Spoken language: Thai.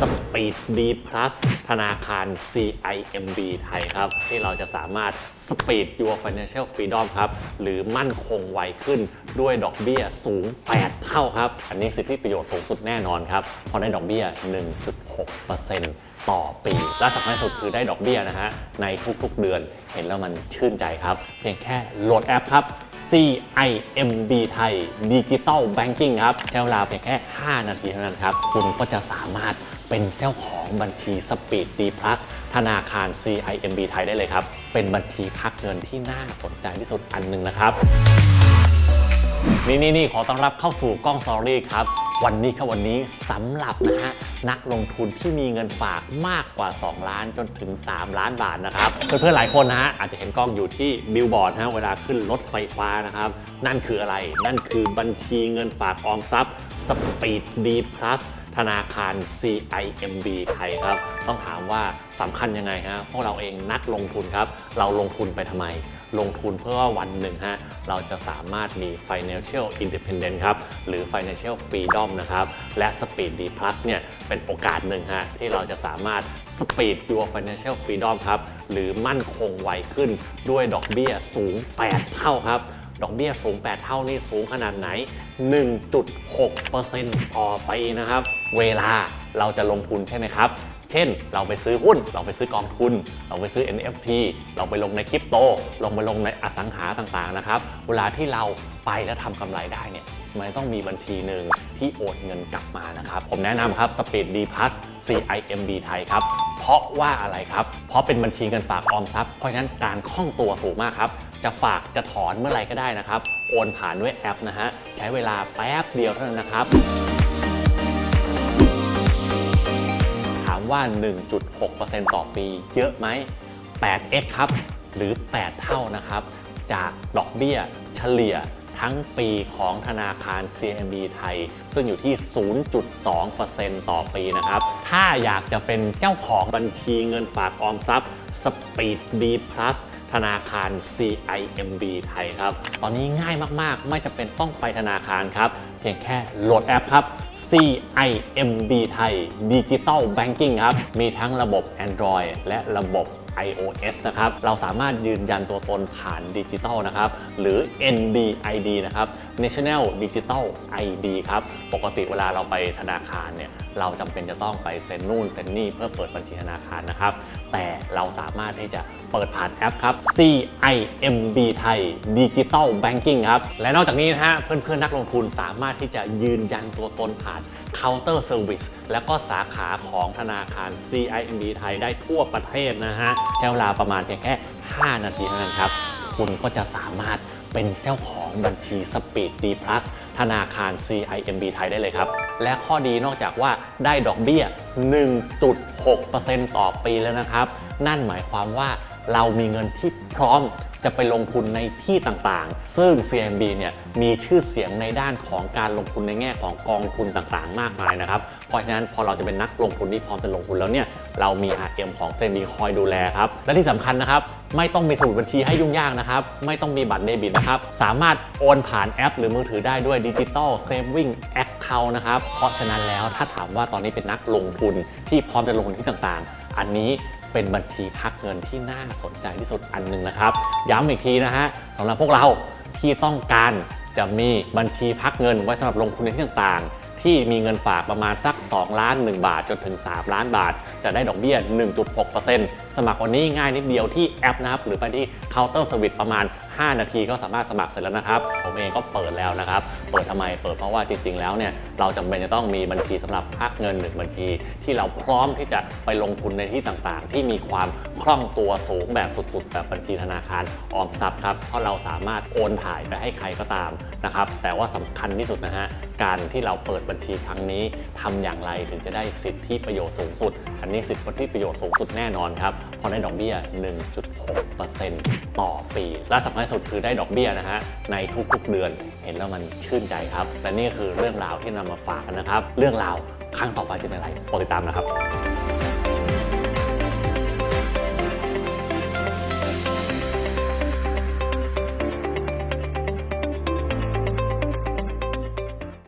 สปีดดีพลัสธนาคาร CIMB ไทยครับ ที่เราจะสามารถสปีด your Financial Freedom ครับ หรือมั่นคงไวขึ้นด้วยดอกเบี้ยสูง 8 เท่าครับ อันนี้สิทธิประโยชน์สูงสุดแน่นอนครับ เพราะได้ดอกเบี้ย 1.6% ต่อปีและสำคัญที่สุดคือได้ดอกเบี้ยนะฮะในทุกๆเดือนเห็นแล้วมันชื่นใจครับ เพียงแค่โหลดแอปครับ CIMB ไทย Digital Banking ครับใช้เวลาเพียงแค่ 5 นาทีเท่านั้นครับ คุณก็จะสามารถเป็นเจ้าของบัญชี Speed D Plus ธนาคาร CIMB ไทยได้เลยครับ เป็นบัญชีพักเงินที่น่าสนใจที่สุดอันหนึ่งนะครับ นี่นี่นี่ขอต้อนรับเข้าสู่กล้องสตอรี่ครับ วันนี้ครับวันนี้สำหรับนะฮะนักลงทุนที่มีเงินฝากมากกว่า 2 ล้านจนถึง 3 ล้านบาทนะครับเพื่อนๆหลายคนนะฮะอาจจะเห็นกล้องอยู่ที่บิลบอร์ดนะฮะเวลาขึ้นรถไฟฟ้านะครับนั่นคืออะไร นั่นคือบัญชีเงินฝากออมทรัพย์สปีดดีพลัส ธนาคาร CIMB ไทยครับ ต้องถามว่าสำคัญยังไงฮะพวกเราเองนักลงทุนครับ เราลงทุนไปทำไม ลงทุนเพื่อว่าวันหนึ่งฮะเราจะสามารถมี financial independence ครับ หรือ financial freedom นะครับ และ Speed D Plus เนี่ยเป็นโอกาสหนึ่งฮะที่เราจะสามารถ speed your financial freedom ครับ หรือมั่นคงไวขึ้นด้วยดอกเบี้ยสูง 8 เท่าครับ ดอกเบี้ยสูง 8 เท่านี่สูงขนาดไหน 1.6%ต่อปีนะครับ เวลาเราจะลงทุนใช่ไหมครับ เช่น เราไปซื้อหุ้น เราไปซื้อกองทุน เราไปซื้อ NFT เราไปลงในคริปโต ลงไปลงในอสังหาต่างๆนะครับ เวลาที่เราไปแล้วทำกำไรได้เนี่ย มันต้องมีบัญชีหนึ่งที่โอนเงินกลับมานะครับ ผมแนะนำครับ Speed D Plus CIMB ไทยครับ เพราะว่าอะไรครับ เพราะเป็นบัญชีเงินฝากออมทรัพย์ เพราะฉะนั้นการคล่องตัวสูงมากครับ จะฝากจะถอนเมื่อไหร่ก็ได้นะครับ โอนผ่านด้วยแอปนะฮะ ใช้เวลาแป๊บเดียวเท่านั้นนะครับ ถามว่า 1.6%ต่อปี เยอะไหม 8x ครับ หรือ 8 เท่านะครับ จากดอกเบี้ยเฉลี่ย ทั้งปีของธนาคาร CMB ไทย ซึ่งอยู่ที่ 0.2%ต่อปีนะครับ ถ้าอยากจะเป็นเจ้าของบัญชีเงินฝากออมทรัพย์ Speed D Plus ธนาคาร CIMB ไทยครับ ตอนนี้ง่ายมากๆ ไม่จำเป็นต้องไปธนาคารครับ เพียงแค่โหลดแอปครับ CIMB ไทย Digital Banking ครับ มีทั้งระบบ Android และระบบ iOS นะครับ เราสามารถยืนยันตัวตนผ่านดิจิทัลนะครับ หรือ NDID นะครับ National Digital ID ครับ ปกติเวลาเราไปธนาคารเนี่ย เราจำเป็นจะต้องไปเซ็นนู่นเซ็นนี่เพื่อเปิดบัญชีธนาคารนะครับ แต่เราสามารถที่จะเปิดผ่านแอปครับ CIMB ไทย Digital Banking ครับ และนอกจากนี้นะฮะเพื่อนๆนักลงทุนสามารถที่จะยืนยันตัวตนผ่าน Counter Service แล้วก็สาขาของธนาคาร CIMB ไทยได้ทั่วประเทศนะฮะใช้เวลาประมาณเพียงแค่ 5 นาทีเท่านั้นครับ คุณก็จะสามารถ เป็นเจ้าของบัญชี Speed D Plus ธนาคาร CIMB ไทยได้เลยครับ และข้อดีนอกจากว่าได้ดอกเบี้ย 1.6%ต่อปีแล้วนะครับ นั่นหมายความว่าเรามีเงินที่พร้อมจะไปลงทุนในที่ต่างๆ ซึ่ง CMB เนี่ยมีชื่อเสียงในด้านของการลงทุนในแง่ของกองทุนต่างๆ มากมายนะครับ เพราะฉะนั้นพอเราจะเป็นนักลงทุนที่พร้อมจะลงทุนแล้วเนี่ยเรามี RM ของ CMB คอยดูแลครับ และที่สำคัญนะครับ ไม่ต้องมีสมุดบัญชีให้ยุ่งยากนะครับ ไม่ต้องมีบัตรเดบิตนะครับ สามารถโอนผ่านแอป หรือมือถือได้ด้วย Digital Saving Account นะครับ เพราะฉะนั้นแล้วถ้าถามว่าตอนนี้เป็นนักลงทุนที่พร้อมจะลงทุนที่ต่างๆ อันนี้เป็นบัญชีพักเงินที่น่าสนใจที่สุดอันหนึ่งนะครับย้ำอีกทีนะฮะสำหรับพวกเราที่ต้องการจะมีบัญชีพักเงินไว้สำหรับลงทุนในที่ต่าง ที่มีเงินฝากประมาณสัก 2 ล้าน 1 บาท จนถึง 3 ล้านบาท จะได้ดอกเบี้ย 1.6%สมัครวันนี้ง่ายนิดเดียวที่แอปนะครับ หรือไปที่เคาน์เตอร์สวิตประมาณ 5 นาทีก็สามารถสมัครเสร็จแล้วนะครับ ผมเองก็เปิดแล้วนะครับ เปิดทำไมเปิดเพราะว่าจริง ๆ แล้วเนี่ยเราจำเป็นจะต้องมีบัญชีสำหรับพักเงินหนึ่งบัญชี ที่เราพร้อมที่จะไปลงทุนในที่ต่างๆ ที่มีความคล่องตัวสูงแบบสุดๆ แบบบัญชีธนาคารออมทรัพย์ครับเพราะเราสามารถโอนถ่ายไปให้ใครก็ตามนะครับแต่ว่าสำคัญที่สุดนะฮะการที่เราเปิดบัญชีครั้งนี้ทำอย่างไรถึงจะได้สิทธิประโยชน์สูงสุด อันนี้สิทธิประโยชน์สูงสุดแน่นอนครับเพราะได้ดอกเบี้ย 1.6%ต่อปี และสำคัญสุดคือได้ดอกเบี้ยนะฮะในทุกๆเดือนเห็นแล้วมันชื่นใจครับ และนี่คือเรื่องราวที่นำมาฝากกันนะครับ เรื่องราวครั้งต่อไปจะเป็นอะไรติดตามนะครับ